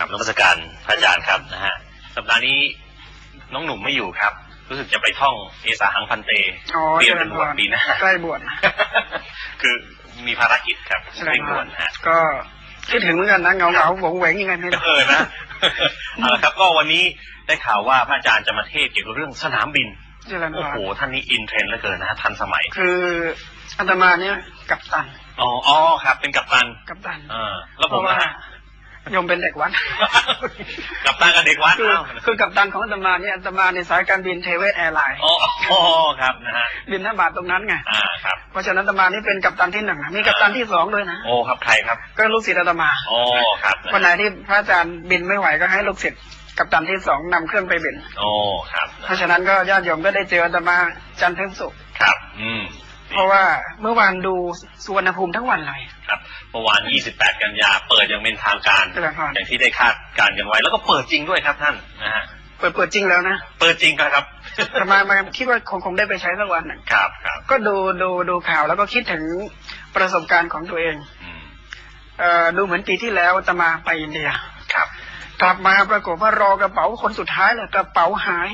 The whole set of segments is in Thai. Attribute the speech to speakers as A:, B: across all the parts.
A: ครับนมัสการพระอาจารย์ครับนะฮะสัปดาห์นี้น้องหนุ่มไม่อยู่ครับ รู้สึกจะไปท่องเอสาหังพันเต
B: อ๋อ
A: เตรียมเป็นบวชปีหน้า
B: ใกล้บวช
A: คือมีภารกิจครับ
B: ใช่
A: เร่งด่วนฮะ
B: ก็คิดถึงเหมือนกันนะเงาเงาๆหวงเหวงยังไงไม่รู้
A: เออนะเอาละครับ ก็วันนี้ได้ข่าวว่าพระอาจารย์จะมาเทศน์เกี่ยวกับเรื่องสนามบิน
B: เจริญ
A: โอ้
B: พร
A: โหท่านนี้อินเทรนด์เหลือเกินนะฮะทันสมัย
B: คืออาตมาเนี่ยกับตัน
A: อ๋ออ๋อครับ เป็นกัปตัน
B: กับตัน
A: เออแล้ว
B: เพ
A: ผม
B: ราะว่า
A: นะฮะ
B: โยมเป็นเด็กวัด
A: กัปตันกับเด็กวัด
B: คือ
A: เอ้า
B: คือกับตันของอาตมาเนี่ยอาตมาในสายการบินเทเวศแอร์ไลน์
A: อ๋ออ๋อครับนะฮะ
B: บินท่าบาทตรงนั้นไง
A: อ่าครับ
B: เพราะฉะนั้นอาตมานี่เป็นกับตันที่หนึ่งนะมีกับตันที่สองด้วยนะ
A: โอ้ครับใครครับ
B: ก็ลูกศิษย์อาตมา
A: อ๋อครับะฮะ
B: วันไหนที่พระอาจารย์บินไม่ไหวก็ให้ลูกศิษย์กับตันที่สองนำเครื่องไปบิน
A: โอ้ครับ
B: เพราะฉะนั้นก็ญาติโยมก็ได้เจออาตมาจันทร์ถึงศุกร์
A: ครับ อืม
B: เพราะว่าเมื่อวานดูสุวรรณภูมิทั้งวันเลย
A: ครับเมื่อวาน 28 กันยาเปิดอย่างเป็นทางการ
B: เจริญพร
A: อย่างที่ได้คาดการกันไว้ แล้วก็เปิดจริงด้วยครับท่านนะฮะ
B: เปิดเปิดจริงแล้วนะ
A: เปิดจริงครับ
B: แต่มามาคิดว่าคงคงได้ไปใช้สักวันน่ะ
A: ครับครับ
B: ก็ดูดูดูข่าวแล้วก็คิดถึงประสบการณ์ของตัวเอง
A: อืม
B: เอ่อดูเหมือนปีที่แล้วอาตมาไปอินเดีย
A: ครับ
B: กลับมาปรากฏว่ารอกระเป๋าคนสุดท้ายเลยกระเป๋าหาย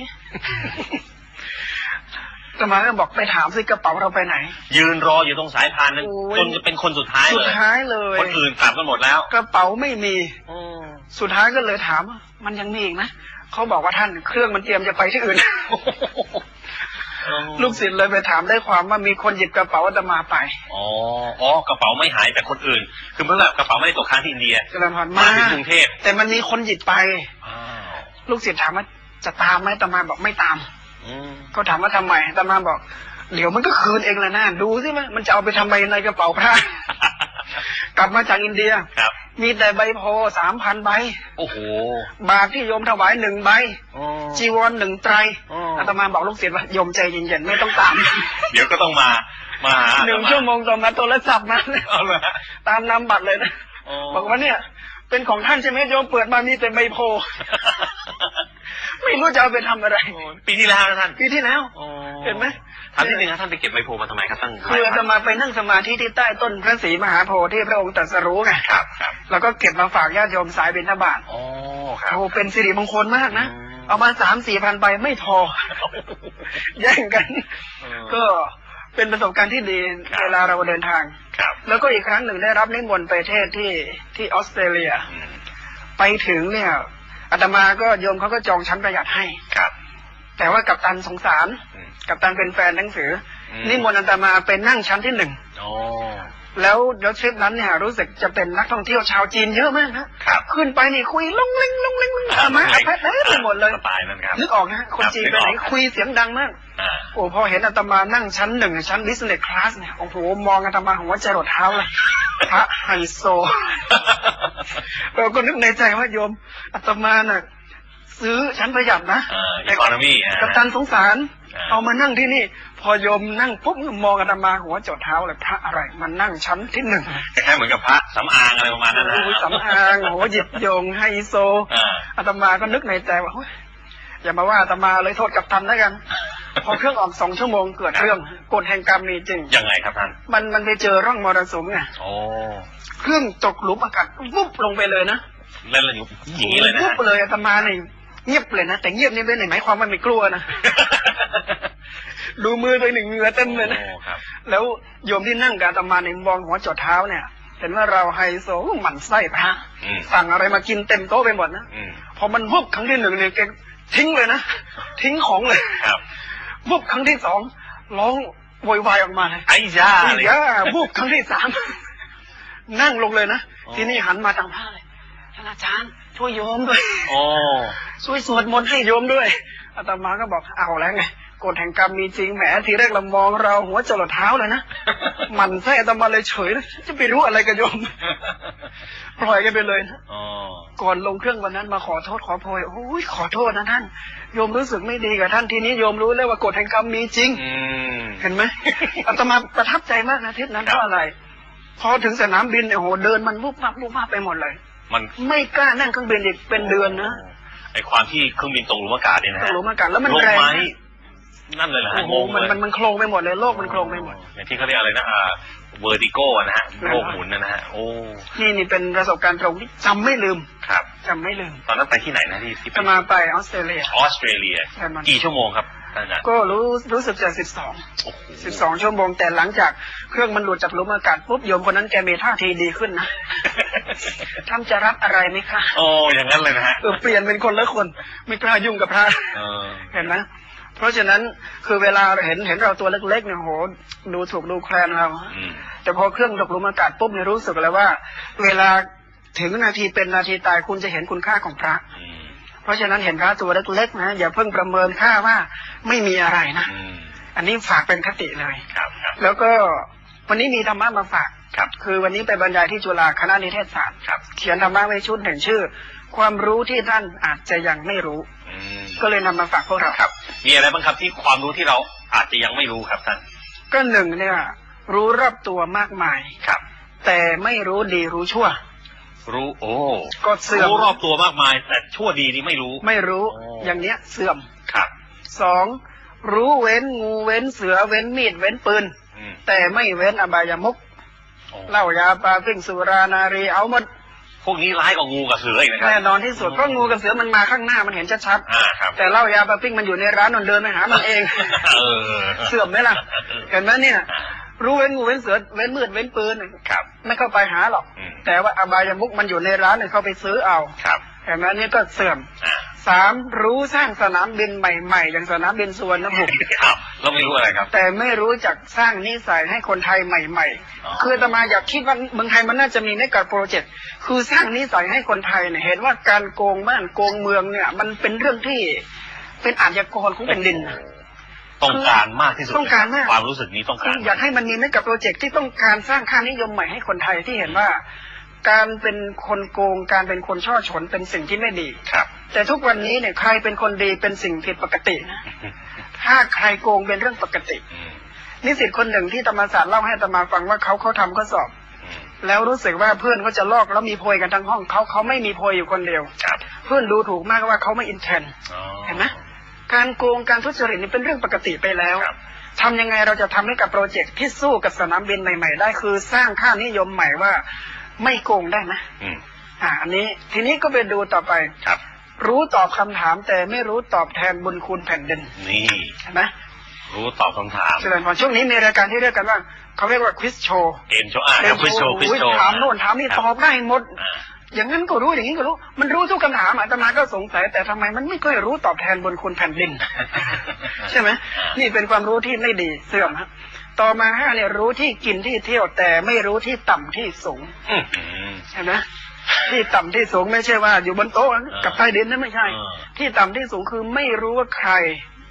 B: อาตมาก็บอกไปถามสิกระเป๋าเราไปไหน
A: ยืนรออยู่ตรงสายพานนั้น
B: โอ้ย
A: จนจะเป็นคนสุดท้าย
B: สุ
A: เล
B: ด
A: ย
B: ท้ายเลย
A: คนอื่นกลับกันหมดแล้ว
B: กระเป๋าไม่มี
A: อืม
B: สุดท้ายก็เลยถามว่ามันยังมีอีกไหมเขาบอกว่าท่านเครื่องมันเตรียมจะไปที่อื่น ลูกศิษย์เลยไปถามได้ความว่ามีคนหยิบกระเป๋าอาตมาไป
A: อ๋ออ๋อกระเป๋าไม่หายแต่คนอื่น คือเมื่อกระเป๋าไม่ได้ตกค้างที่อินเดีย
B: เจริญพร
A: มา
B: มา
A: ถึงกรุงเทพ
B: แต่มันมีคนหยิบไป
A: อ้าว
B: ลูกศิษย์ถามว่าจะตามไหมอาตมาบอกไม่ตาม
A: อืม
B: ก็ถามว่าทำไมอาตมาบอก เดี๋ยวมันก็คืนเองแหละนะดูสิมันมันจะเอาไปทำไมในกระเป๋าพระกลับมาจากอินเดีย
A: ครับ
B: มีแต่ใบโพสามพันใบ
A: โอ้โห
B: บาทที่โยมถวายหนึ่งใบ
A: อ๋อ
B: จีวรหนึ่งไตร
A: อ๋ออ
B: อาตมาบอกลูกศิษย์ว่าโยมใจเย็นๆไม่ต้องตาม
A: เดี๋ยวก็ต้องมา มาหา
B: หนึ่งชั่วโมงต่อมาโทรศัพท์มา
A: เอาเลย
B: ตามนำบัตรเลยนะบอกว่าเนี่ย เป็นของท่านใช่ไหมโยมเปิดมามีแต่ใบโพ ไม่รู้จะเอาไปทำอะไร
A: ปีที่แล้วนะท่าน
B: ปีที่แล้ว
A: อ๋อ
B: เห็นไหม
A: ถามนิดนึงครับท่านไปเก็บใบโพมาทำไมครับท่าน
B: คืออาตมาไปนั่งสมาธิที่ใต้ต้นพระศรีมหาโพธิ์ที่พระองค์ตรัสรู้ไง
A: ครับครับ
B: แล้วก็เก็บมาฝากญาติโยมสายบิณฑบาต
A: อ๋อครับ
B: โอ้เป็นสิริมงคลมากนะ
A: อืม
B: เอามาสามสี่พันใบไม่พอแย่งกัน
A: เออ
B: ก็เป็นประสบการณ์ที่ดี
A: ครับ
B: เวลาเราเดินทาง
A: ครับ
B: แล้วก็อีกครั้งหนึ่งได้รับนิมนต์ไปเทศที่ที่ออสเตรเลีย
A: อืม
B: ไปถึงเนี่ยอาตมาก็โยมเขาก็จองชั้นประหยัดให้
A: ครับ
B: แต่ว่ากัปตันสงสาร
A: อืม
B: กัปตันเป็นแฟนหนังสืออ
A: ม
B: นิมนต์อาตมาเป็นนั่งชั้นที่หนึ่ง
A: อ๋อ
B: แล้วแล้วทริปนั้นเนี่ยรู้สึกจะเป็นนักท่องเที่ยวชาวจีนเยอะมากนะครับขึ้นไปนี่คุยลงเล่งลงเล่งลงอามาอาแพทเต็มไปหมดเลย
A: สไตล์นั้นครับ
B: นึกออกนะคนจีน
A: นึ
B: ไป
A: กอ
B: ไหน
A: อกครับ
B: คุยเสียงดังมาก
A: อ่า
B: โอ้พอเห็นอาตมานั่งชั้นหนึ่งชั้น business class เนี่ยโอ้โหมองอาตมาหัวใจรดเท้าเลยพระไฮโซเราก็นึกในใจว่าโยมอาตมาน่ะ ซื้อชั้นประหยัดนะ
A: อ่า economy อ่า
B: กัปตันสงสาร
A: อ่า
B: เอามานั่งที่นี่ พอโยมนั่งปุ๊บมองอาตมาหัวจดเท้าเลยพระอะไรมันนั่งชั้นที่หนึ่ง
A: คล้ายๆเหมือนกับพระสำอางอะไรประมาณนั้นนะ
B: โอ้ยสำอางโหหยิบโยงไฮโซ
A: อ่า
B: อาตมาก็นึกในใจว่าเฮ้ยอย่ามาว่าอาตมาเลยโทษกับตันแล้วกันพอเครื่องออกสองชั่วโมงเกิดเรื่องกฎแห่งกรรมมีจริง
A: ยังไงครับท่าน
B: มันมันไปเจอร่องมรสุมไง
A: โอ้
B: เครื่องตกหลุมอากาศวุบลงไปเลยนะ
A: เล่นอะไรอยู่อย่างนี้เลยนะ
B: วุ
A: ฮะ
B: บเลยอาตมาเนี่ย เงียบเลยนะแต่เงียบนี่ไม่ได้หมายความว่าไม่กลัวนะดูมือตัวหนึ่งเหงื่อเต็มเลยนะ
A: โอ้ครับ
B: แล้วโยมที่นั่งกับอาตมาในยมองหัวจดเท้าเนี่ยเห็นว่าเราไฮโซหมั่นไส้พระ
A: อืม
B: สั่งอะไรมากินเต็มโต๊ะไปหมดนะ
A: อืม
B: พอมันวุบครั้งที่หนึ่งเนี่ยแกทิ้งเลยนะทิ้งของเลย
A: ครับ
B: วุบครั้งที่สองร้องโวยวายออกมาเลย
A: ไอ้ย่า
B: ไอ้
A: เลย
B: ยาวุบครั้งที่สามนั่งลงเลยนะ
A: อ๋อ
B: ทีนี้หันมาทางพระเลยท่านอาจารย์ช่วยโยมด้วย
A: โอ้
B: ช่วยสวดมนต์ให้โยมด้วยอาตมาก็บอกเอาแล้วไงกฎแห่งกรรมมีจริงแหมทีแรกเรามองเราหัวจรดเท้าเลยนะหมันไส้อาตมาเลยเฉยเลยจะไปรู้อะไรกับโยมปล่อยกันไปเลยนะ
A: อ๋อ
B: ก่อนลงเครื่องวันนั้นมาขอโทษขอโพยโอ้ยขอโทษนะท่านโยมรู้สึกไม่ดีกับท่านทีนี้โยมรู้แล้วว่ากฎแห่งกรรมมีจริง
A: อืม
B: เห็นไหมอาตมาประทับใจมากนะเทศนั้น
A: ครับ
B: เพราะอะไร พอถึงสนามบินเนี่ยโอ้โหเดินมันวุบวับวุบวับไปหมดเลย
A: มัน
B: ไม่กล้านั่งเครื่องบินอีกเป็นเดือนนะ
A: ไอความที่เครื่องบินตกหลุมอากาศเนี่ยนะ
B: ต
A: ฮะ
B: กหลุมอากาศแล้วมัน
A: ลง
B: แรง
A: ไม้
B: นะ
A: นั่นเลยเหรอฮะ
B: โอ้โห
A: งง
B: มัน
A: เลย
B: มันมันโคลงไปหมดเลยโลกมันโคลงไปหมด
A: อย่างที่เขาเรียกอะไรนะอ่า เวอร์ติโกนะฮะโลกหมุนนะฮะโอ้
B: นี่นี่เป็นประสบการณ์ตรงที่จำไม่ลืม
A: ครับ
B: จำไม่ลืม
A: ตอนนั้นไปที่ไหนนะที่ที่
B: จะมาไปออสเตรเลีย
A: ออสเตรเลีย
B: ใช่มัน
A: กี่ชั่วโมงครับท่านอาจารย์
B: ก็รู้รู้สึกจะสิบสอง
A: โอ้โห
B: สิบสองชั่วโมงแต่หลังจากเครื่องมันหลุดจากหลุมอากาศปุ๊บโยมคนนั้นแกมีท่าทีดีขึ้นนะท่านจะรับอะไรไหมคะ
A: โอ้อย่างนั้นเลยนะฮะ
B: เออเปลี่ยนเป็นคนละคน ไม่กล้ายุ่งกับพระ
A: เออ
B: เห็นไหม เพราะฉะนั้นคือเวลาเห็นเห็นเราตัวเล็กๆเนี่ยโหดูถูกดูแคลนเรา
A: อืม
B: แต่พอเครื่องตกหลุมอากาศปุ๊บเนี่ยรู้สึกเลยว่า เวลาถึงนาทีเป็นนาทีตายคุณจะเห็นคุณค่าของพระ
A: อืม
B: เพราะฉะนั้นเห็นพระตัวเล็กๆนะอย่าเพิ่งประเมินค่าว่าไม่มีอะไรนะ
A: อืม
B: อันนี้ฝากเป็นคติเลย
A: ครับครับ
B: แล้วก็วันนี้มีธรรมะมาฝาก
A: ครับ
B: คือวันนี้ไปบรรยายที่จุฬาคณะนิเทศศาสตร์
A: ครับ
B: เขียนธรรมะไว้ชุดหนึ่งชื่อ ความรู้ที่ท่านอาจจะยังไม่รู้
A: อืม
B: ก็เลยนำมาฝากพวกเรา
A: ครับ มีอะไรบ้างครับที่ความรู้ที่เราอาจจะยังไม่รู้ครับท่าน
B: ก็หนึ่งเนี่ย รู้รอบตัวมากมาย
A: ครับ
B: แต่ไม่รู้ดีรู้ชั่ว
A: รู้โอ้
B: ก็เสื่อม
A: รู้รอบตัวมากมาย แต่ชั่วดีนี่ไม่รู้
B: ไม่รู้
A: โอ้
B: อย่างเนี้ยเสื่อม
A: ครับ
B: สองรู้เว้นงูเว้นเสือเว้นมีดเว้นปืน
A: อืม
B: แต่ไม่เว้นอบายมุก
A: โอ้
B: เหล้ายาปลาปิ้งสุรานารีเอาหมด
A: พวกนี้ร้ายกว่างูกับเสืออีกนะครั
B: แน่นอนที่สุดเพราะงูกับเสือมันมาข้างหน้ามันเห็นชัด
A: อ่าครับ
B: ๆแต่เหล้ายาปลาปิ้งมันอยู่ในร้านนนเดินไปหามันเอง
A: เออ
B: เสื่อมไหมล่ะเห็นไหมเนี่ย รู้เว้นงูเว้นเสือเว้นมืดเว้นปืน
A: ครับ
B: ไม่เข้าไปหาหรอก
A: อืม
B: แต่ว่าอบายมุกมันอยู่ในร้านเนี่ยเขาไปซื้อเอา
A: ครับ
B: เห็นไหมเนี่ยก็เสื่อม
A: อ่า
B: สามรู้สร้างสนามบินใหม่ๆ อย่างสนามบินสุวรรณภูมิ
A: ครับเราไม่รู้อะไรครับ
B: แต่ไม่รู้จักสร้างนิสัยให้คนไทยใหม่
A: อ๋อ
B: ๆคืออาตมาอยากคิดว่าเมืองไทยมันน่าจะมีเมกะโปรเจกต์คือสร้างนิสัยให้คนไทยเนี่ยเห็นว่าการโกงบ้านโกงเมืองเนี่ย มันเป็นเรื่องที่เป็นอาชญากรของแผ่นดินนะ
A: ต้องการมากที่สุด
B: ต้องการมาก
A: ความรู้สึกนี้ต้อง
B: คื
A: กา
B: อ
A: ร
B: อยากให้มันมีเมกะโปรเจกต์ที่ต้องการสร้างค่านิยมใหม่ให้คนไทยที่เห็นว่าการเป็นคนโกงการเป็นคนช่อฉนเป็นสิ่งที่ไม่ดี
A: ครับ
B: แต่ทุกวันนี้เนี่ยใครเป็นคนดีเป็นสิ่งผิดปกตินะถ้าใครโกงเป็นเรื่องปกติ
A: อืม
B: นิสิตคนหนึ่งที่ธรรมศาสตร์เล่าให้อาตมาฟังว่าเขาเขาทำข้อสอบ
A: อืม
B: แล้วรู้สึกว่าเพื่อนเขาจะลอกแล้วมีโพยกันทั้งห้องเขาเขาไม่มีโพยอยู่คนเดียว
A: ครับ
B: เพื่อนดูถูกมากว่าเขาไม่อินเทน
A: อ๋อ
B: เห็นไหมการโกงการทุจริตนี่เป็นเรื่องปกติไปแล้ว
A: ครับ
B: ทำยังไงเราจะทำให้กับโปรเจกต์ที่สู้กับสนามบินใหม่ๆได้คือสร้างค่านิยมใหม่ว่าไม่โกงได้ไหม
A: อืม
B: อ่า อันนี้ทีนี้ก็ไปดูต่อไป
A: ครับ
B: รู้ตอบคำถามแต่ไม่รู้ตอบแทนบุญคุณแผ่นดิน
A: นี่
B: เห็นไหม
A: รู้ตอบคำถาม
B: เจริญพรช่วงนี้มีรายการที่เรียกกันว่าเขาเรียกว่าควิสโชว์
A: เกมโชว์อ่าครับควิสโชว์ควิสโชว์
B: ถามโน่นถามนี่ตอบได้หมด
A: อ่า
B: อย่างนั้นก็รู้อย่างนี้ก็รู้ มันรู้ทุกคำถามอาตมาก็สงสัย แต่ทำไมมันไม่ค่อยรู้ตอบแทนบุญคุณแผ่นดิน ใช่ไหมนี่เป็นความรู้ที่ไม่ดีเสื่อมครับต่อมาห้าเนี่ยรู้ที่กินที่เที่ยวแต่ไม่รู้ที่ต่ำที่สูง
A: อื้อหือ
B: เห็นไหม ที่ต่ำที่สูงไม่ใช่ว่า อยู่บนโต๊ะกับใต้ดินนั่นไม่ใช่
A: อ่า
B: ที่ต่ำที่สูงคือไม่รู้ว่าใคร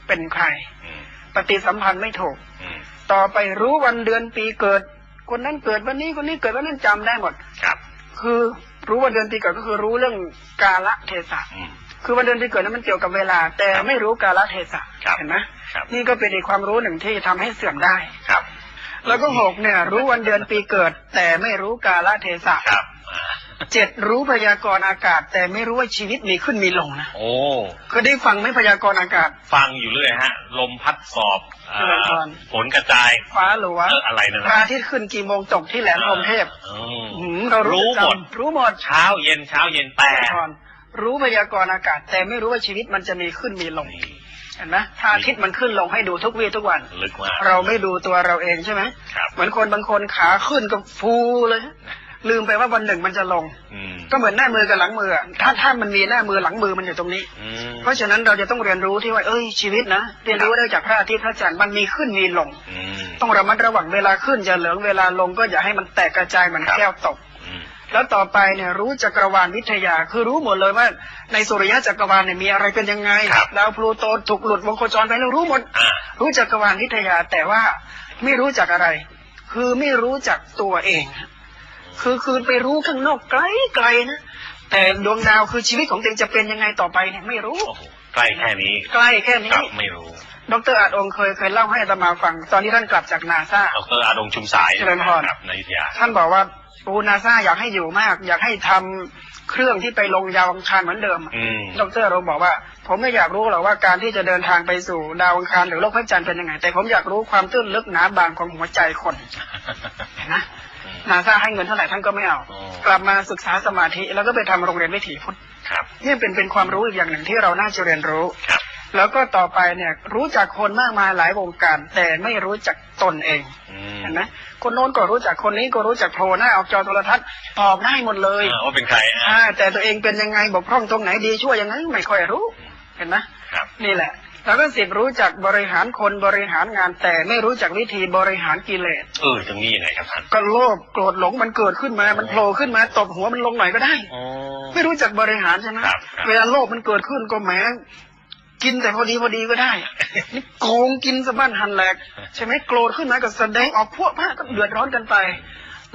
B: เป็นใคร
A: อืม
B: ปฏิสัมพันธ์ไม่ถูก
A: อืม
B: ต่อไปรู้วันเดือนปีเกิด คนนั้นเกิดวันนี้คนนี้เกิดวันนั้นจำได้หมด
A: ครับ
B: คือรู้วันเดือนปีเกิดก็คือรู้เรื่องกาละเทศะ
A: อืม
B: คือวันเดือนปีเกิดนั้นมันเกี่ยวกับเวลา แต่
A: ครับ
B: ไม่รู้กาละเทศะ
A: ครับ
B: เห็นไหม
A: ครับ
B: นี่ก็เป็นอีกความรู้หนึ่งที่ทำให้เสื่อมได้
A: ครับ
B: แล้วก็หกเนี่ย รู้วันเดือนปีเกิด แต่ไม่รู้กาละเทศะ
A: ครับอ่า
B: เจ็ดรู้พยากรณ์อากาศ แต่ไม่รู้ว่าชีวิตมีขึ้นมีลงนะ
A: โอ้
B: เคยได้ฟังไหมพยากรณ์อากาศ
A: ฟังอยู่เรื่อยฮะ ลมพัดสอบอ่า
B: เจริญพร
A: ฝนกระจาย
B: ฟ้าหลัว
A: เอออะไรนั่น
B: พระ
A: นะ
B: อาทิตย์ขึ้นกี่โมงตกที่แหลมพรหมเทพ
A: อืม
B: หืมเรารู้
A: รู้หมด
B: จำรู้หมด
A: เช้าเย็นเช้าเย็นแต่
B: พรรู้พยากรณ์อากาศ แต่ไม่รู้ว่าชีวิตมันจะมีขึ้นมีลง
A: นี่
B: เห็นไหมพระอาทิตย์มันขึ้นลงให้ดูทุกวี่ทุกวัน
A: ลึกมาก
B: เราไม่ดูตัวเราเองใช่ไหม
A: ครับ
B: เหมือนคนบางคนขาขึ้นก็ฟูเลย ลืมไปว่าวันหนึ่งมันจะลง
A: อืม
B: ก็เหมือนหน้ามือกับหลังมืออะถ้าถ้ามันมีหน้ามือหลังมือมันอยู่ตรงนี้
A: อืม
B: เพราะฉะนั้นเราจะต้องเรียนรู้ที่ว่าเอ้ยชีวิตนะเรียนรู้ได้จากพระอาทิตย์พระจันทร์มันมีขึ้นมีลง
A: อืม
B: ต้องระมัดระวังเวลาขึ้นจะเหลืองเวลาลงก็อย่าให้มันแตกกระจายเหมือน
A: ครับ
B: แก้วตก
A: อืม
B: แล้วต่อไปเนี่ยรู้จักรวาลวิทยา คือรู้หมดเลยว่า ในสุริยะจักรวาลเนี่ยมีอะไรเป็นยังไง
A: ครับ
B: ดาวพลูโตถูกหลุดวงโคจรไปแล้วรู้หมด
A: อ่า
B: รู้จักรวาลวิทยาแต่ว่าไม่รู้จักอะไร คือไม่รู้จักตัวเอง คือคือไปรู้ข้างนอกไกลไกลๆนะแต่ดวงดาวคือชีวิตของตัวเองจะเป็นยังไงต่อไปเนี่ยไม่รู้
A: โอ้โหใกล้แค่นี้
B: ใกล้แค่
A: ก
B: นี้
A: ลับไม่รู้
B: ดรอาจองค์เคยเคยเล่าให้อาตมาฟัง ตอนที่ท่านกลับจากนาซา
A: ดรอาดงชุมสาย
B: เจริญพร
A: ครับในอยุธยา
B: ท่านบอกว่าปูนาซาอยากให้อยู่มาก อยากให้ทำเครื่องที่ไปลงยาวอังคารเหมือนเดิม
A: อืม
B: ดรเราบอกว่า ผมไม่อยากรู้หรอกว่าการที่จะเดินทางไปสู่ดาวอังคารหรือโลกพระจันทร์เป็นยังไง แต่ผมอยากรู้ความตื้นลึกหนาบางของหัวใจคนเห็นไหม
A: อืม
B: นาซาให้เงินเท่าไหร่ท่านก็ไม่เอา
A: อ๋อ
B: กลับมาศึกษาสมาธิแล้วก็ไปทำโรงเรียนวิถีพุทธ
A: ครับ
B: นี่เป็นเป็นความรู้อีกอย่างหนึ่งที่เราน่าจะเรียนรู้
A: ครับ
B: แล้วก็ต่อไปเนี่ยรู้จักคนมากมายหลายวงการ แต่ไม่รู้จักตนเอง
A: อืม
B: เห็นไหมคนโน้นก็รู้จักคนนี้ก็รู้จักโผล่หน้าออกจอโทรทัศน์ตอบได้หมดเลย
A: อ่าว่าเป็นใครอะ
B: อ่าแต่ตัวเองเป็นยังไงบกพร่องตรงไหนดีชั่วยังไงไม่ค่อยรู้ เห็นไหม
A: ครับ
B: นี่แหละ แล้วก็สิบรู้จักบริหารคนบริหารงานแต่ไม่รู้จักวิธีบริหารกิเลส
A: เออตรงนี้ยังไงครับท่าน
B: ก็โลภโกรธหลงมันเกิดขึ้นมามันโผล่ขึ้นมาตบหัวมันลงหน่อยก็ได้
A: อ๋อ
B: ไม่รู้จักบริหารใช่ไหม
A: ครับครับ
B: เวลาโลภมันเกิดขึ้นก็แหมกินแต่พอดีพอดีก็ได้นี่โกงกินสะบั้นหันแหลกใช่ไหมโกรธขึ้นมาก็แสดงออกพวกมากก็เดือดร้อนกันไป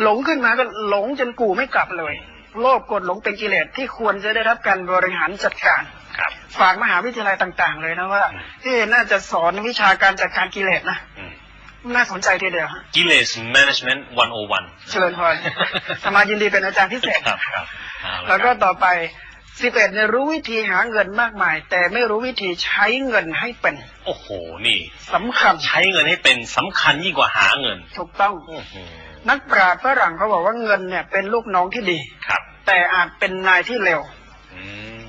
B: หลงขึ้นมาก็หลงจนกูไม่กลับเลย โลภโกรธหลงเป็นกิเลสที่ควรจะได้รับการบริหารจัดการ
A: ครับ
B: ฝากมหาวิทยาลัยต่าง ๆ เลยนะว่าที่น่าจะสอนวิชาการจัดการกิเลสนะ
A: อืม
B: น่าสนใจทีเดียวฮะ
A: กิเลส management 101
B: เชิญพรสมายินดีเป็นอาจารย์พิเศษ
A: ครับครับเอาะ
B: แล้วก็
A: ครับ
B: ต่อไปสิบเอ็ดเนี่ยรู้วิธีหาเงินมากมาย แต่ไม่รู้วิธีใช้เงินให้เป็น
A: โอ้โหนี่
B: สำคัญ
A: ใช้เงินให้เป็นสำคัญยิ่งกว่าหาเงิน
B: ถูกต้อง
A: อื้อหือ
B: นักปราชญ์ฝรั่งเขาบอกว่าเงินเนี่ยเป็นลูกน้องที่ดี
A: ครับ
B: แต่อาจเป็นนายที่เร็ว
A: อืม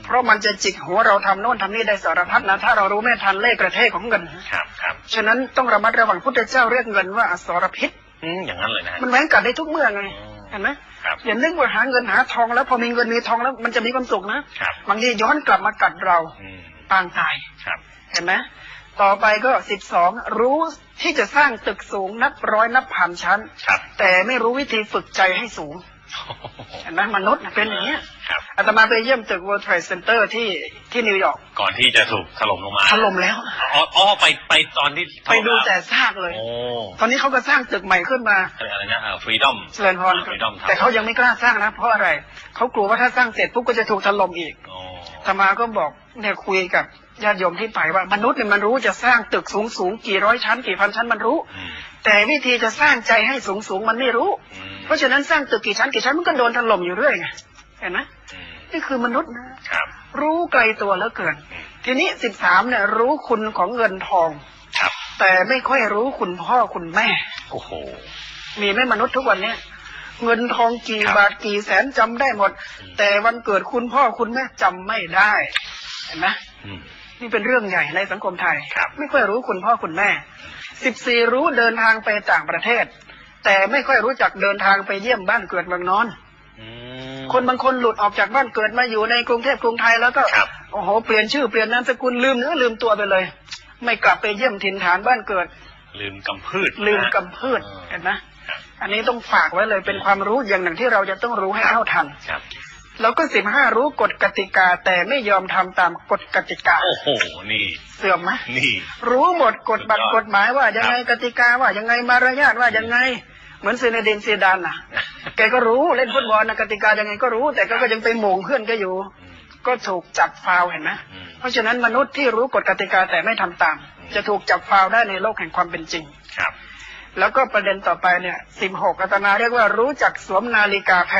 B: เพราะมันจะจิกหัวเราทำโน่นทำนี่ได้สารพัดนะถ้าเรารู้ไม่ทันเล่ห์กระเทของเงิน
A: ครับครับ
B: ฉะนั้นต้องระมัดระวังพุทธเจ้าเรียกเงินว่าอสรพิษ
A: อืมอย่างนั้นเลยนะ
B: มันแหวงกัดได้ทุกเมื่อไง
A: อ๋อ
B: เห็นไหม
A: ครับ
B: อย่านึกว่าหาเงินหาทองแล้วพอมีเงินมีทองแล้วมันจะมีความสุขนะครับบางทีย้อนกลับมากัดเรา
A: อืม
B: ปางตาย
A: ครับ
B: เห็นไหมต่อไปก็สิบสองรู้ที่จะสร้างตึกสูงนับร้อยนับพันชั้น
A: ครับ
B: แต่ไม่รู้วิธีฝึกใจให้สูง เห็นไหมมนุษย์น่ะเป็นอย่างเงี้ย
A: ครับ
B: อาตมาไปเยี่ยมตึก World Trade Center ที่ที่นิวยอร์ก
A: ก่อนที่จะถูกถล่มลงมา
B: ถล่มแล้ว
A: อ๋ออ๋อไปไปตอนที่ถ
B: ไป
A: ล่ม
B: ดู
A: ล้ว
B: แต่ซากเลย
A: โอ้
B: ตอนนี้เขาก็สร้างตึกใหม่ขึ้นมา
A: อะไรนะฟรีดอม
B: เจริญพร
A: Freedom
B: แต่เขายังไม่กล้าสร้างนะ เพราะอะไรเขากลัวว่าถ้าสร้างเสร็จปุ๊บก็จะถูกถล่มอีก
A: อ๋อ
B: อาตมาก็บอกเนี่ยคุยกับญาติโยมที่ไปว่ามนุษย์เนี่ยมันรู้จะสร้างตึกสูงสูงๆกี่ร้อยชั้นกี่พันชั้นมันรู้
A: อืม
B: แต่วิธีจะสร้างใจให้สูงสูงๆมันไม่รู้
A: อืม
B: เพราะฉะนั้นสร้างตึกกี่ชั้นกี่ชั้นมันก็โดนถล่มอยู่เรื่อยไงเห็นไหม
A: อืม
B: นี่คือมนุษย์นะ
A: ครับ
B: รู้ไกลตัวเหลือเกิน
A: อืม
B: ทีนี้สิบสามเนี่ยรู้คุณของเงินทอง
A: ครับ
B: แต่ไม่ค่อยรู้คุณพ่อคุณแม่
A: โอ้โห
B: มีไหมมนุษย์ทุกวันเนี้ยเงินทองกี่
A: ครับ
B: บาทกี่แสนจำได้หมด แต่วันเกิดคุณพ่อคุณแม่จำไม่ได้ เห็นไหม
A: อืม
B: นี่เป็นเรื่องใหญ่ในสังคมไทย
A: ครับ
B: ไม่ค่อยรู้คุณพ่อคุณแม่ สิบสี่รู้เดินทางไปต่างประเทศ แต่ไม่ค่อยรู้จักเดินทางไปเยี่ยมบ้านเกิดเมืองนอน
A: อืม
B: คนบางคนหลุดออกจากบ้านเกิดมาอยู่ในกรุงเทพกรุงไทยแล้วก็
A: ครับ
B: โอ้โหเปลี่ยนชื่อเปลี่ยนนามสกุลลืมเนื้อลืมตัวไปเลย ไม่กลับไปเยี่ยมถิ่นฐานบ้านเกิด
A: ลืมกำพืช
B: ลืม
A: นะ
B: กำพืช
A: อ่า
B: เห็นไหม
A: ครับ
B: อันนี้ต้องฝากไว้เลยเป็นความรู้อย่างหนึ่งที่เราจะต้องรู้ให้เท่าทัน
A: ครับ
B: แล้วก็สิบห้ารู้กฎกติกา แต่ไม่ยอมทำตามกฎกติกา
A: โอ้โห นี่
B: เสื่อมไหม
A: นี่
B: รู้หมดกฎบัตร
A: สุดยอด
B: กฎหมายว่ายังไง
A: ครับ
B: กติกาว่ายังไงมารยาทว่ายังไง เหมือนซีเนดินซีดานน่ะ แกก็รู้เล่นฟุตบอลนะกติกายังไงก็รู้ แต่ก็ยังไปโหม่งเพื่อนก็อยู่
A: อืม
B: ก็ถูกจับฟาวล์เห็นไหม
A: อืม
B: เพราะฉะนั้นมนุษย์ที่รู้กฎกติกาแต่ไม่ทำตาม
A: อืม
B: จะถูกจับฟาวล์ได้ในโลกแห่งความเป็นจริง
A: ครับ
B: แล้วก็ประเด็นต่อไปเนี่ยสิบหกอัตนาเรียกว่ารู้จักสวมนาฬิกาแพ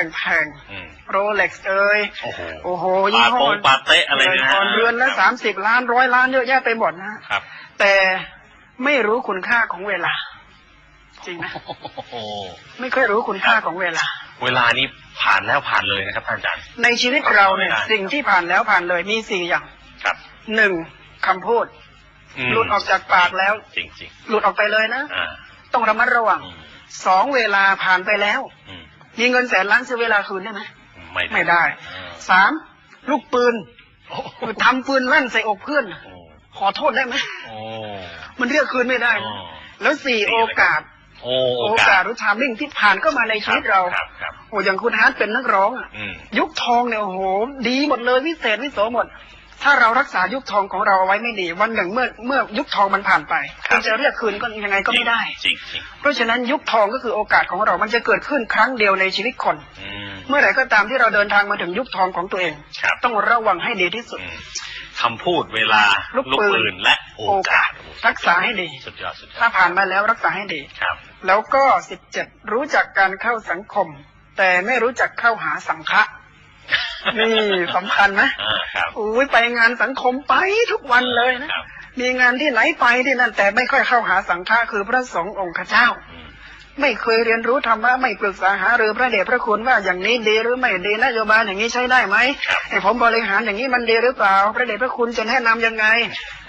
B: ง
A: อืม
B: ๆโรเล็กซ์เอ้ย
A: โอ้โห
B: โอ้โห
A: ปา
B: ยี่
A: โป
B: ห้อง
A: ปาเตะอะไรเนี่ยนะ
B: ก่อนเรือนละ
A: ค
B: สา
A: บ
B: มสิบล้านร้อยล้านเยอะแยะไปหมดนะ
A: ครับ
B: แต่ไม่รู้คุณค่าของเวลา จริงไหม
A: โอ้โห
B: ไม่ค่อยรู้คุณค่าของเวลา
A: เวลานี้ผ่านแล้วผ่านเลยนะครับท่านอาจารย์
B: ในชีวิตเราเนี่ย
A: ไม่ได้
B: สิ่งที่ผ่านแล้วผ่านเลยมีสี่อย่าง
A: ครับ
B: หนึ่งคำพูด
A: อืม
B: หลุดออกจากปากแล้ว
A: จริงจริง
B: หลุดออกไปเลยนะ
A: ๆอ่า
B: ต้องระมัดระวัง
A: อืม
B: สองเวลาผ่านไปแล้ว
A: อืม
B: มีเงินแสนล้านซื้อเวลาคืนได้ไหม
A: ไม่ได้
B: ไม่ได้
A: อ่า
B: สามลูกปืน
A: โอ้โห
B: ทำปืนลั่นใส่อกเพื่อน
A: โอ้
B: ขอโทษได้ไหม
A: โอ้
B: มันเรียกคืนไม่ได้
A: อ๋อ
B: นะแล้วสี่โอกาส
A: โอ้
B: โอกาสหรือทามมิ่งที่ผ่านเข้ามาในชีวิตเรา
A: ครับครับ
B: โอ้อย่างคุณฮาร์ดเป็นนักร้องอะ
A: อืม
B: ยุคทองเนี่ยโอ้โห ดีหมดเลยวิเศษวิโสหมด ถ้าเรารักษายุคทองของเราเอาไว้ไม่ดี วันหนึ่งเมื่อเมื่อยุคทองมันผ่านไป
A: ครับ
B: คุณจะเรียกคืนก็ยังไงก็ไม่ได้
A: จริงจริง
B: เพราะฉะนั้นยุคทองก็คือโอกาสของเรามันจะเกิดขึ้นครั้งเดียวในชีวิตคน
A: อืม
B: เมื่อไหร่ก็ตามที่เราเดินทางมาถึงยุคทองของตัวเอง
A: ครับ
B: ต้องระวังให้ดีที่สุด
A: อืมคำพูดเวลา
B: ลูกปืน
A: และโอ
B: โอกา
A: กา
B: ส
A: ส
B: รักษาให้ดี
A: สุดยอดสุดยอ
B: ถ้า
A: ด
B: ผ่านมาแล้วรักษาให้ดี
A: ครับ
B: แล้วก็สิบเจ็ดรู้จักการเข้าสังคม แต่ไม่รู้จักเข้าหาสังฆะ นี่สำคัญนะ
A: อ่าครับ
B: อุ้ยไปงานสังคมไปทุกวันเลยนะ
A: ครับ
B: มีงานที่ไหนไปที่นั่นแต่ไม่ค่อยเข้าหาสังฆะคือพระสงฆ์องค์ข้าเจ้า
A: อืม
B: ไม่เคยเรียนรู้ธรรมะไม่ปรึกษาหารือพระเดชพระคุณว่าอย่างนี้ดีหรือไม่ดีนโยบายอย่างนี้ใช้ได้ไหม
A: ครับ
B: ให้ผมบริหารอย่างนี้มันดีหรือเปล่า พระเดชพระคุณจะแนะนำยังไง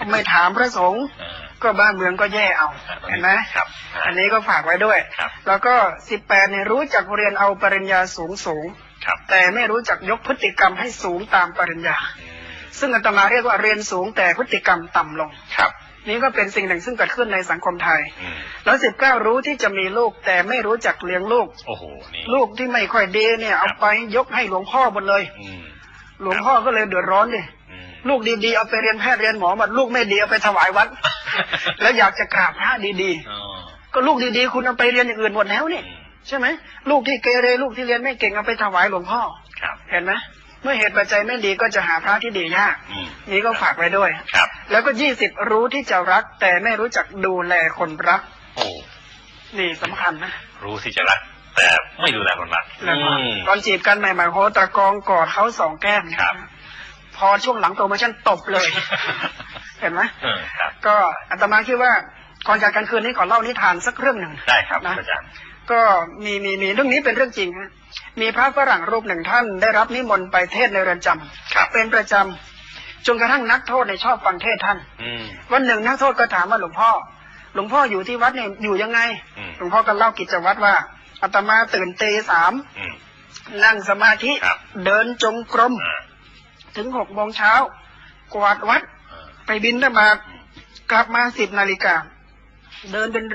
B: ไม่ถามพระสงฆ์
A: เออ
B: ก็บ้านเมืองก็แย่เอา
A: ครับ
B: เห็นไหม
A: ครับ
B: อันนี้ก็ฝากไว้ด้วย
A: ครับ
B: แล้วก็สิบแปดเนี่ยรู้จักเรียนเอาปริญญาสูงสูง
A: ครับ
B: แต่ไม่รู้จักยกพฤติกรรมให้สูงตามปริญญา
A: อืม
B: ซึ่งอาตมาเรียกว่าเรียนสูงแต่พฤติกรรมต่ำลง
A: ครับ
B: นี่ก็เป็นสิ่งหนึ่งซึ่งเกิดขึ้นในสังคมไทย
A: อืม
B: แล้วสิบเก้ารู้ที่จะมีลูกแต่ไม่รู้จักเลี้ยงลูก
A: โอ้โหนี่
B: ลูกที่ไม่ค่อยดีเนี่ย เอาไปยกให้หลวงพ่อหมดเลย
A: อืม
B: หลวงพ่อก็เลยเดือดร้อนดิ
A: อืม
B: ลูกดีๆเอาไปเรียนแพทย์เรียนหมอหมดลูกไม่ดีเอาไปถวายวัด แล้วอยากจะกราบพระดี
A: อ๋อ
B: ๆก็ลูกดีๆ คุณเอาไปเรียนอย่างอื่นหมดแล้ว
A: อื
B: นี่
A: ม
B: ใช่ไหมลูกที่เกเรลูกที่เรียนไม่เก่งเอาไปถวายหลวงพ่อ
A: ครับ
B: เห็นไหมเมื่อเหตุปัจจัยไม่ดีก็จะหาพระที่ดียาก
A: อืม
B: นี่ก็ฝากไว้ด้วย
A: ครับ
B: แล้วก็ยี่สิบรู้ที่จะรัก แต่ไม่รู้จักดูแลคนรัก
A: โอ้
B: นี่สำคัญนะ
A: รู้ที่จะรัก แต่ไม่ดูแลคนรัก
B: แล้วก็
A: อืม
B: ตอนจีบกันใหม่ๆโหตะกองกอดเขาสองแก้ม
A: ครับ
B: พอช่วงหลังโปรโมชั่นตบเลย เห็นไหม
A: เออครับ
B: ก็อาตมาคิดว่าก่อนจากกันคืนนี้ขอเล่านิทานสักเรื่องหนึ่ง
A: ได้ครับ
B: นะ
A: อาจารย์
B: ก็มีมีมีเรื่องนี้เป็นเรื่องจริงฮะมีพระฝรั่งรูปหนึ่งท่านได้รับนิมนต์ไปเทศน์ในเรือนจำ
A: ครับ
B: เป็นประจำจนกระทั่งนักโทษในยชอบฟังเทศน์ท่าน
A: อืม
B: วันหนึ่งนักโทษก็ถามว่าหลวงพ่อ หลวงพ่ออยู่ที่วัดเนี่ยอยู่ยังไง
A: อืม
B: หลวงพ่อก็เล่ากิจวัตรว่าอาตมาตื่นตีสาม
A: อืม
B: นั่งสมาธิ
A: ครับ
B: เดินจงกรม
A: อ่า
B: ถึงหกโมงเช้ากวาดวัด
A: อ่า
B: ไปบินได้มบาตกลับมาสิบนาฬิกาเดินเป็น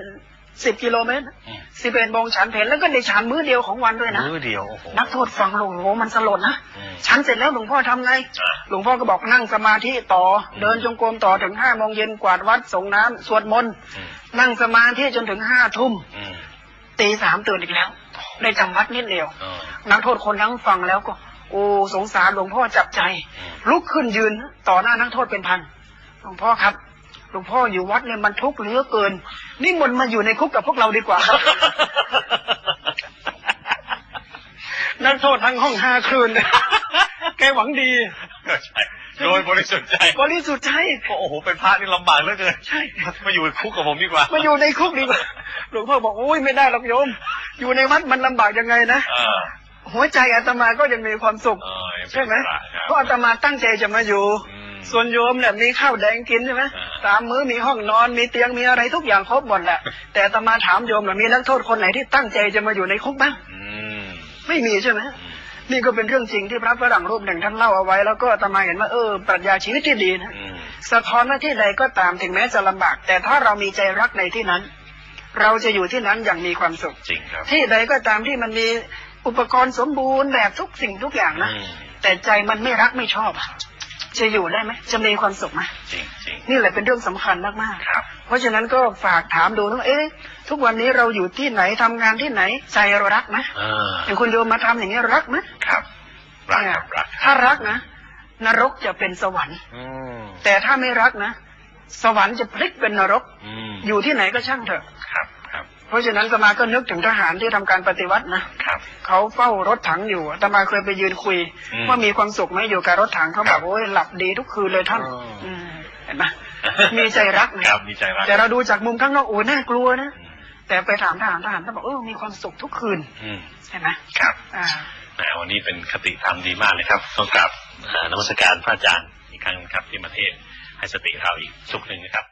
B: สิบกิโลเมตร
A: อืม
B: สิบเอ็ดโมงฉันเพลแล้วก็ได้ฉันมื้อเดียวของวันด้วยนะ
A: มือเดียวโอ้โห
B: นักโทษฟังหลวงโหมันสลดนะ
A: อืม
B: ฉันเสร็จแล้วหลวงพ่อทำไง
A: อ่า
B: หลวงพ่อก็บอกนั่งสมาธิต่ออ
A: ม
B: เดินจงกรมต่อถึงห้าโมงเย็นกวาดวัดส่งน้ำสวดมนต์
A: อืม
B: นั่งสมาธิจนถึงห้าทุ่ม
A: อืม
B: ตีสามตื่นอีกแล้ว ได้จำวัดนิดเดียว
A: เออ
B: นักโทษคนนั้นฟังแล้วก็ โอ้สงสารหลวงพ่อจับใจ
A: อืม
B: ลุกขึ้นยืนต่อหน้านักโทษเป็นพัน หลวงพ่อครับหลวงพ่ออยู่วัดเนี่ยมันทุกข์เหลือเกิน นี่มนต์มาอยู่ในคุกกับพวกเราดีกว่าครับนักโทษทั้งห้องห้าคืน แกหวังดี
A: ใช่โดยบริสุทธิ์ใจ
B: บริสุทธิ์ใจ
A: โอ้โหเป็นพระนี่ลำบากเหลือเกิน
B: ใช่
A: มาอยู่คุกกับผมดีกว่า
B: มาอยู่ในคุกดีกว่าหลวงพ่อบอกโอ้ยไม่ได้หรอกโยม อยู่ในวัดมันลำบากยังไงนะ
A: เออ
B: หัวใจอาตมาก็ยังมีความสุข
A: เออยังเป็น
B: ใช่ไหม
A: พระครับ
B: เพราะอาตมาตั้งใจจะมาอยู่
A: อืม
B: ส่วนโยมเนี่ยมีข้าวแดงกินใช่ไหม
A: อ่า
B: ตามมื้อมีห้องนอน มีเตียงมีอะไรทุกอย่างครบหมดแหละ แต่อาตมาถามโยมว่ามีนักโทษคนไหนที่ตั้งใจจะมาอยู่ในคุกบ้าง
A: อืม
B: ไม่มีใช่ไหม
A: อืม
B: นี่ก็เป็นเรื่องจริงที่พระฝรั่งรูปหนึ่งท่านเล่าเอาไว้ แล้วก็อาตมาเห็นว่าเออปรัชญาชีวิตที่ดีนะ
A: อืม
B: สะท้อนว่าที่ใดก็ตามถึงแม้จะลำบาก แต่ถ้าเรามีใจรักในที่นั้น เราจะอยู่ที่นั้นอย่างมีความสุข
A: จริงครับ
B: ที่ใดก็ตามที่มันมีอุปกรณ์สมบูรณ์แบบทุกสิ่งทุกอย่างนะ
A: อืม
B: แต่ใจมันไม่รักไม่ชอบอะ จะอยู่ได้ไหมจะมีความสุขไหม
A: จริงจริง
B: นี่แหละเป็นเรื่องสำคัญมาก
A: ครับ
B: ๆเพราะฉะนั้นก็ฝากถามดูนะเอ๊ะทุกวันนี้เราอยู่ที่ไหนทำงานที่ไหนใจเรารักไหม
A: เออ
B: อย่างคุณโยมมาทำอย่างนี้รักไหม
A: ครับรัก
B: เนี่ย
A: ครับรัก
B: ถ้ารักนะ นรกจะเป็นสวรรค์
A: อืม
B: แต่ถ้าไม่รักนะ สวรรค์จะพลิกเป็นนรก
A: อืม
B: อยู่ที่ไหนก็ช่างเถอะ
A: ครับครับ
B: เพราะฉะนั้นอาตมาก็นึกถึงทหารที่ทำการปฏิวัตินะครับเขาเฝ้ารถถังอยู่อาตมาเคยไปยืนคุย
A: อืม
B: ว่ามีความสุขไหมอยู่กับรถถังเขาบ
A: ครั
B: อก
A: บ
B: โอ้ยหลับดีทุกคืนเลยท่าน
A: อ๋ออื
B: มเห็นไหมมีใจรักนะครับ
A: มีใจรัก
B: แต่เราดูจากมุมข้างนอกโอ้ยน่ากลัวนะ
A: อืม
B: แต่ไปถามทหารทหารเขาบอกเออมีความสุขทุกคืน
A: อืม
B: เห็นไหม
A: ครับ
B: อ่า
A: แหมวันนี้เป็นคติธรรมดีมากเลยครับต้องกราบอ่านมัสการพระอาจารย์อีกครั้งครับที่มาเทศน์ให้สติเราอีกสุขหนึ่งนะครับ